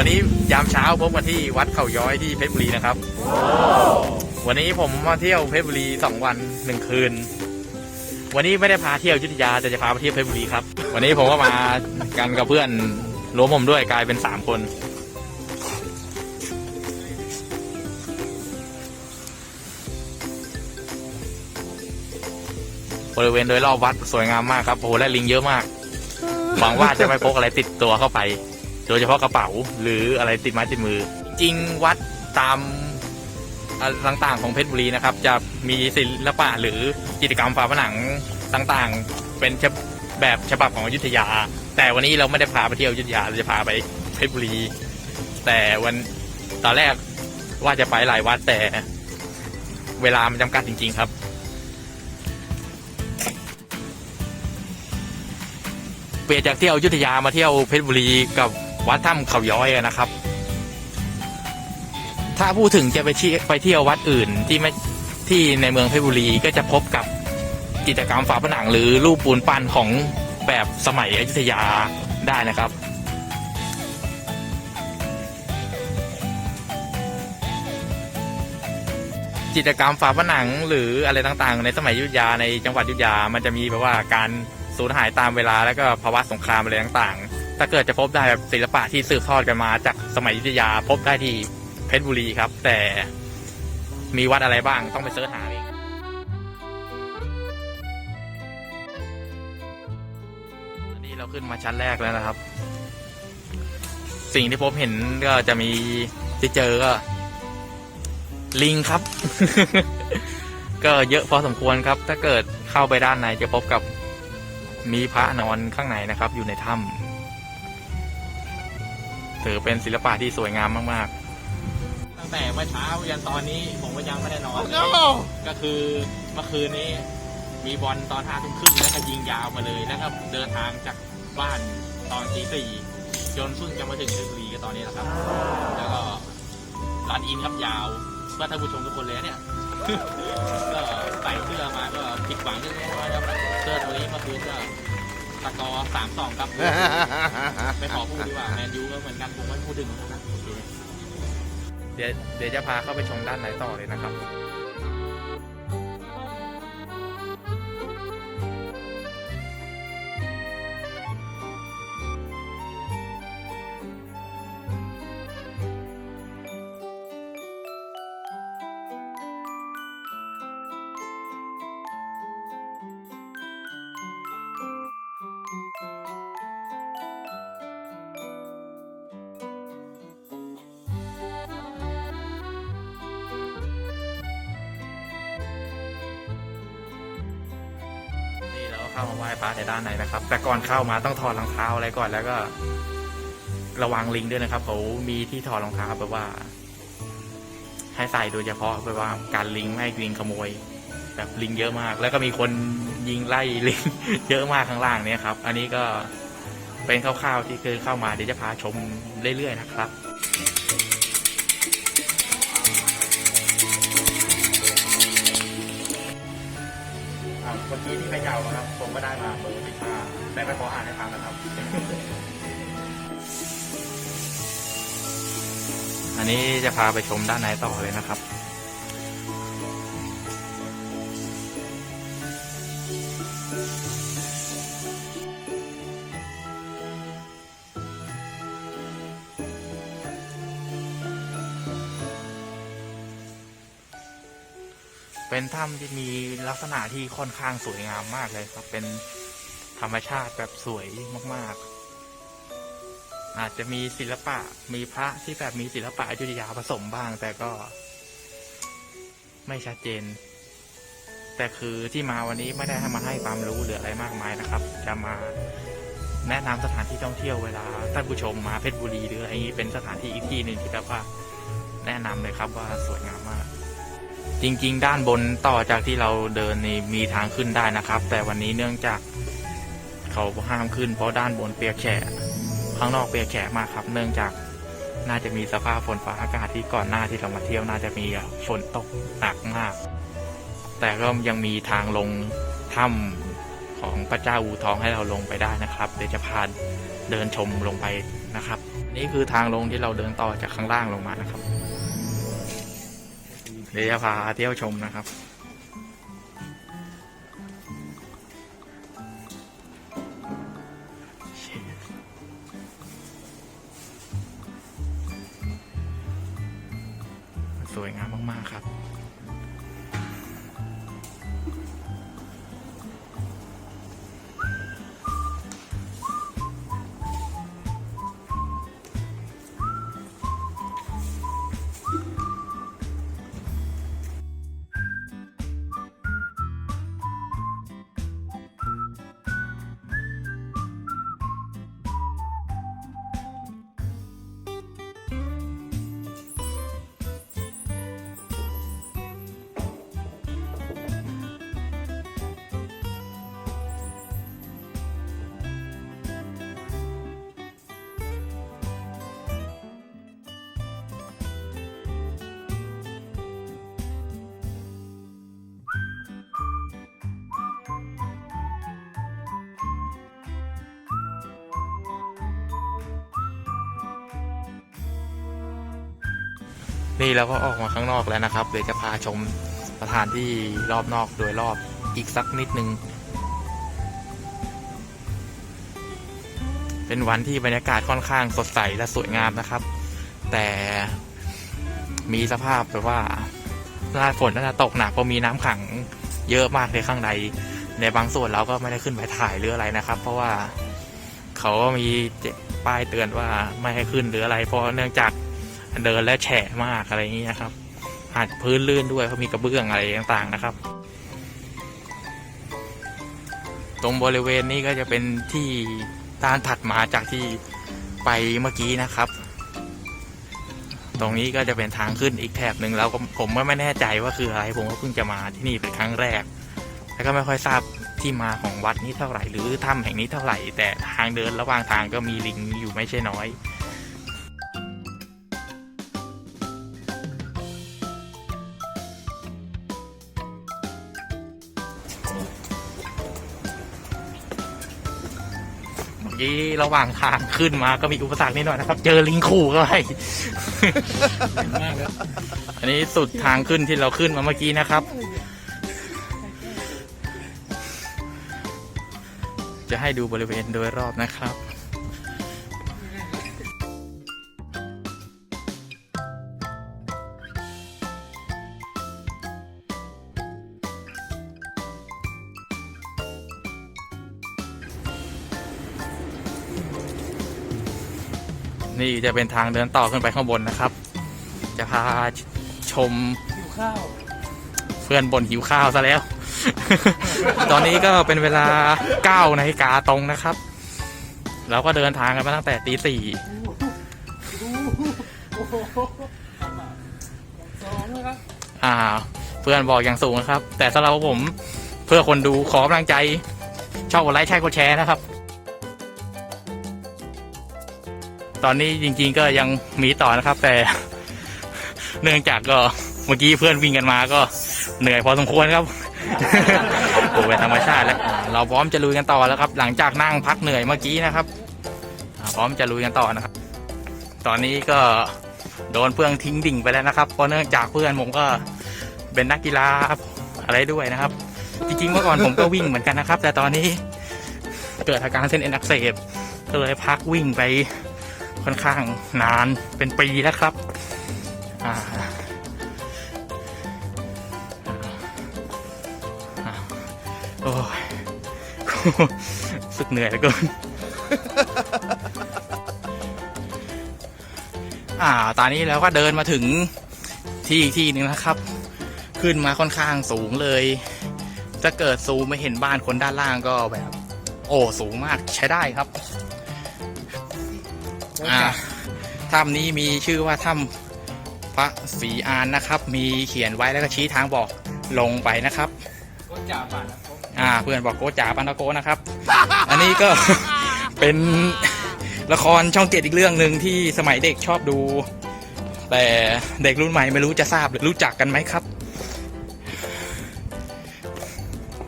วันนี้ยามเช้าพบกันที่วัดเขาย้อยที่เพชรบุรีนะครับ วันนี้ผมมาเที่ยวเพชรบุรีสองวันหนึ่งคืน วันนี้ไม่ได้พาเที่ยวยุทธยาแต่จะพาไปเที่ยวเพชรบุรีครับ วันนี้ผมก็มากันกับเพื่อนรวมผมด้วยกลายเป็นสามคน บริเวณโดยรอบวัดสวยงามมากครับโอ้โหและลิงเยอะมากหวังว่าจะไม่พกอะไรติดตัวเข้าไป โดยเฉพาะกระเป๋าหรืออะไรติดไม้ติดมือ จริงวัดตามอะไรต่างๆของเพชรบุรีนะครับ จะมีศิลปะหรือกิจกรรมฝาผนังต่างๆ เป็นแบบฉบับของอยุธยา แต่วันนี้เราไม่ได้พาไปเที่ยวอยุธยาเราจะพาไปเพชรบุรี แต่วันตอนแรกว่าจะไปหลายวัดแต่เวลามันจำกัดจริง ๆครับเปลี่ยนจากเที่ยวยุธยามาเที่ยวเพชรบุรีกับ วัดถ้ำเขาย้อยนะครับ ถ้าพูดถึงจะไปที่ไปเที่ยววัดอื่นที่ไม่ที่ในเมืองเพชรบุรีก็จะพบกับกิจกรรมฝาผนังหรือรูปปูนปั้นของแบบสมัยอยุธยาได้นะครับกิจกรรมฝาผนังหรืออะไรต่างๆ ในสมัยยุธยาในจังหวัดยุธยามันจะมีแบบว่าการสูญหายตามเวลาแล้วก็ภาวะสงครามอะไรต่างๆ ถ้าเกิดจะพบได้แบบศิลปะที่สืบทอดกันมาจากสมัยยุธยาพบได้ที่เพชรบุรีครับ แต่มีวัดอะไรบ้างต้องไปเสิร์ชหาเองอันนี้เราขึ้นมาชั้นแรกแล้วนะครับ สิ่งที่พบเห็นก็จะมีที่เจอก็ ลิงครับ ก็เยอะพอสมควรครับ ถ้าเกิดเข้าไปด้านในจะพบกับมีพระนอนข้างในนะครับ อยู่ในถ้ำ ถือเป็นศิลปะที่สวยงามมากๆ ตั้งแต่เมื่อเช้ายันตอนนี้ผมก็ยังไม่ได้นอน ก็คือเมื่อคืนนี้ มีบอลตอนห้าทุ่มครึ่งแล้วก็ยิงยาวมาเลยแล้วก็เดินทางจากบ้านตอนตีสี่จนเพิ่งจะมาถึงเพชรบุรีก็ตอนนี้แหละครับ แล้วก็รันอินครับยาวเพื่อท่านผู้ชมทุกคนเลยนะเนี่ยก็ใส่เสื้อมาก็ผิดหวังเล็กน้อยครับเสื้อตัวนี้เมื่อคืนก็ ตะกอสามสองครับไม่ขอพูดดีกว่าแมนยูก็เหมือนกันผมไม่พูดถึงนะโอเคเดี๋ยวเดี๋ยวจะพาเข้าไปชมด้านในต่อเลยนะครับ เข้ามาไหว้พระในด้านในนะครับ แต่ก่อนเข้ามาต้องถอดรองเท้าอะไรก่อนแล้วก็ ระวังลิงด้วยนะครับเขามีที่ถอดรองเท้าแบบว่า ให้ใส่โดยเฉพาะแบบว่าการลิงไม่ให้ลิงขโมย แบบลิงเยอะมาก แล้วก็มีคนยิงไล่ลิง เยอะมากข้างล่างเนี่ยครับ อันนี้ก็เป็นคร่าวๆที่เคยเข้ามาเดี๋ยวจะพาชมเรื่อยๆนะครับ เมื่อกี้ที่เขย่านะครับ ผมก็ได้มาเบอร์สิบห้าแต่ไม่ขออ่านให้ฟังนะครับ อันนี้จะพาไปชมด้านในต่อเลยนะครับ เป็นถ้ำที่มีลักษณะที่ค่อนข้างสวยงามมากเลยครับ เป็นธรรมชาติแบบสวยมากๆ อาจจะมีศิลปะ มีพระที่แบบมีศิลปะอยุธยาผสมบ้าง แต่ก็ ไม่ชัดเจน แต่คือที่มาวันนี้ไม่ได้ให้มาให้ความรู้หรืออะไรมากมายนะครับ จะมาแนะนำสถานที่ท่องเที่ยวเวลาท่านผู้ชมมาเพชรบุรีหรืออะไรนี้เป็นสถานที่อีกที่หนึ่งที่แบบว่าแนะนำเลยครับว่าสวยงามมาก จริง ๆ ด้านบนต่อจากที่เราเดินนี่มีทางขึ้นได้นะครับ แต่วันนี้เนื่องจากเขาห้ามขึ้น เพราะด้านบนเปียกแฉะข้างนอกเปียกแฉะมากครับ เนื่องจากน่าจะมีสภาพฝนฟ้าอากาศที่ก่อนหน้าที่เรามาเที่ยวน่าจะมีฝนตกหนักมาก แต่ก็ยังมีทางลงถ้ำของพระเจ้าอูทองให้เราลงไปได้นะครับเดี๋ยวจะพาเดินชมลงไปนะครับ นี่คือทางลงที่เราเดินต่อจากข้างล่างลงมานะครับ ดี๋ยวจะพาเที่ยวชมนะครับ สวยงามมาก ๆ ครับ นี่เราก็ออกมาข้างนอกแล้วนะครับ เดี๋ยวจะพาชมสถานที่รอบนอกโดยรอบอีกสักนิดนึง เป็นวันที่บรรยากาศค่อนข้างสดใสและสวยงามนะครับ แต่มีสภาพแบบว่าหน้าฝนน่าตกหนักเพราะมีน้ำขังเยอะมากในข้างใน ในบางส่วนเราก็ไม่ได้ขึ้นไปถ่ายหรืออะไรนะครับ เพราะว่าเขาก็มีป้ายเตือนว่าไม่ให้ขึ้นหรืออะไร เพราะเนื่องจาก เดินและแฉะมากอะไรอย่างนี้นะครับอาจพื้นลื่นด้วยเขามีกระเบื้องอะไรต่างๆนะครับ ตรงบริเวณนี้ก็จะเป็นที่ด้านถัดมาจากที่ไปเมื่อกี้นะครับ ตรงนี้ก็จะเป็นทางขึ้นอีกแถบหนึ่งแล้วผมก็ไม่แน่ใจว่าคืออะไรผมก็เพิ่งจะมาที่นี่เป็นครั้งแรก แล้วก็ไม่ค่อยทราบที่มาของวัดนี้เท่าไหร่หรือถ้ำแห่งนี้เท่าไหร่ แต่ทางเดินระหว่างทางก็มีลิงอยู่ไม่ใช่น้อย กี้ระหว่างทางขึ้นมาก็มีอุปสรรคนิดหน่อยนะครับ เจอลิงขู่ก็ไปอันนี้สุดทางขึ้นที่เราขึ้นมาเมื่อกี้นะครับ จะให้ดูบริเวณโดยรอบนะครับ นี่จะเป็นทางเดินต่อขึ้นไปข้างบนนะครับ จะพาชมหิวข้าว เพื่อนบนหิวข้าวซะแล้ว ตอนนี้ก็เป็นเวลา9นาฬิกาตรงนะครับ เราก็เดินทางกันมาตั้งแต่ตีสี่อ่า เพื่อนบอกอย่างสูงนะครับ แต่สำหรับผมเพื่อคนดูขอกำลังใจชอบกดไลค์ใช่กดแชร์นะครับ ตอนนี้จริง ๆ ก็ยังมีต่อนะครับ แต่ เนื่องจากก็เมื่อกี้เพื่อนวิ่งกันมาก็เหนื่อยพอสมควรครับโอ้เป็นธรรมชาติแล้วเราพร้อมจะลุยกันต่อแล้วครับ หลังจากนั่งพักเหนื่อยเมื่อกี้นะครับพร้อมจะลุยกันต่อนะครับ ตอนนี้ก็โดนเพื่อนทิ้งดิ่งไปแล้วนะครับ เพราะเนื่องจากเพื่อนผมก็เป็นนักกีฬาอะไรด้วยนะครับ จริงๆเมื่อก่อนผมก็วิ่งเหมือนกันนะครับ แต่ตอนนี้เกิดอาการเส้นเอ็นอักเสบก็เลยพักวิ่งไป ค่อนข้างนานเป็นปีแล้วครับอ่าอ่าโอ้ยสึกเหนื่อยเหลือเกินอ่า ตอนนี้เราก็เดินมาถึงที่อีกที่หนึ่งนะครับ ขึ้นมาค่อนข้างสูงเลย จะเกิดซูมไม่เห็นบ้านคนด้านล่างก็แบบ โอ้ สูงมากใช้ได้ครับ อ่าถ้ำนี้มีชื่อว่าถ้ำพระศรีอานนะครับ มีเขียนไว้แล้วก็ชี้ทางบอกลงไปนะครับก็จ่าป่านนะผมอ่า เพื่อนบอกโกจ๋าปันตะโกนะครับ อันนี้ก็เป็นละครช่องเจ็ดอีกเรื่องหนึ่งที่สมัยเด็กชอบดู แต่เด็กรุ่นใหม่ไม่รู้จะทราบหรือรู้จักกันไหมครับ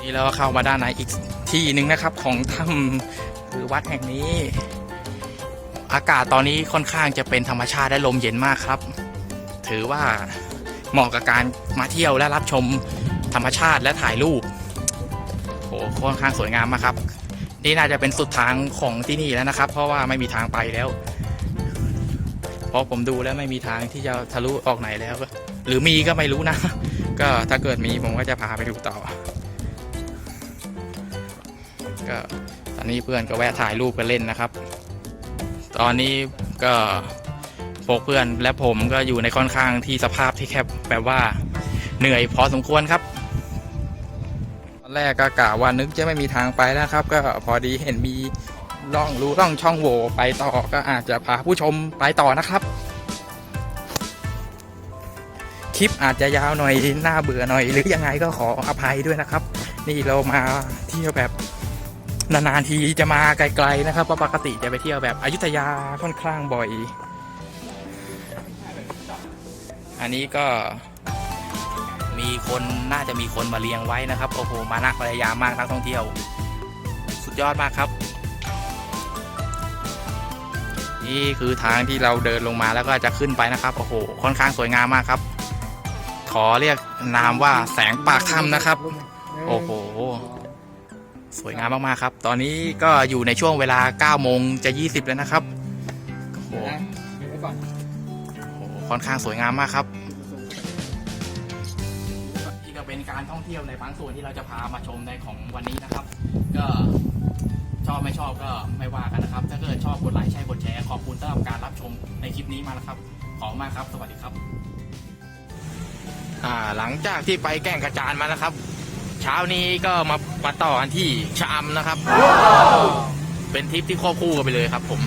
นี่เราก็เข้ามาด้านในอีกที่หนึ่งนะครับ ของถ้ำหรือวัดแห่งนี้ อากาศตอนนี้ค่อนข้างจะเป็นธรรมชาติและลมเย็นมากครับ ถือว่าเหมาะกับการมาเที่ยวและรับชมธรรมชาติและถ่ายรูปโหค่อนข้างสวยงามมากครับ นี่น่าจะเป็นสุดทางของที่นี่แล้วนะครับ เพราะว่าไม่มีทางไปแล้วเพราะผมดูแล้วไม่มีทางที่จะทะลุออกไหนแล้ว หรือมีก็ไม่รู้นะ ก็ถ้าเกิดมีผมก็จะพาไปดูต่อ ก็ตอนนี้เพื่อนก็แวะถ่ายรูปกันเล่นนะครับ ตอนนี้ก็พวกเพื่อนและผมก็อยู่ในค่อนข้างที่สภาพที่แคบแบบว่าเหนื่อยพอสมควรครับ ตอนแรกก็กะว่านึกจะไม่มีทางไปแล้วครับ ก็พอดีเห็นมีร่องรูร่องช่องโหว่ไปต่อก็อาจจะพาผู้ชมไปต่อนะครับ คลิปอาจจะยาวหน่อยน่าเบื่อหน่อย หรือยังไงก็ขออภัยด้วยนะครับ นี่เรามาเที่ยวแบบ นานๆทีจะมาไกลๆนะครับเพราะปกติจะไปเที่ยวแบบอยุธยาค่อนข้างบ่อย อันนี้ก็มีคนน่าจะมีคนมาเลี้ยงไว้นะครับ โอ้โห มานักพยายามมากนักท่องเที่ยว สุดยอดมากครับ นี่คือทางที่เราเดินลงมาแล้วก็จะขึ้นไปนะครับ โอ้โห ค่อนข้างสวยงามมากครับ ขอเรียกนามว่าแสงปากถ้ำนะครับ โอ้โห สวยงามมาก ๆ ครับ ตอนนี้ก็อยู่ในช่วงเวลา9โมงจะ 20 แล้วนะครับโอ้โหนะเดี๋ยวไว้ก่อนโอ้โหค่อนข้างสวยงามมากครับนี่ก็เป็นการท่องเที่ยวในบางส่วนที่เราจะพามาชมในของวันนี้นะครับ ก็ชอบไม่ชอบก็ไม่ว่ากันนะครับ ถ้าเกิดชอบกดไลค์ใช่กดแชร์ขอบคุณสำหรับการรับชมในคลิปนี้มากนะครับ ขอบคุณมากครับ สวัสดีครับ อ่าหลังจากที่ไปแก่งกระจานมานะครับ เช้านี้ก็มามาต่อกันที่ชะอำนะครับ เป็นทริปที่ควบคู่กันไปเลยครับผม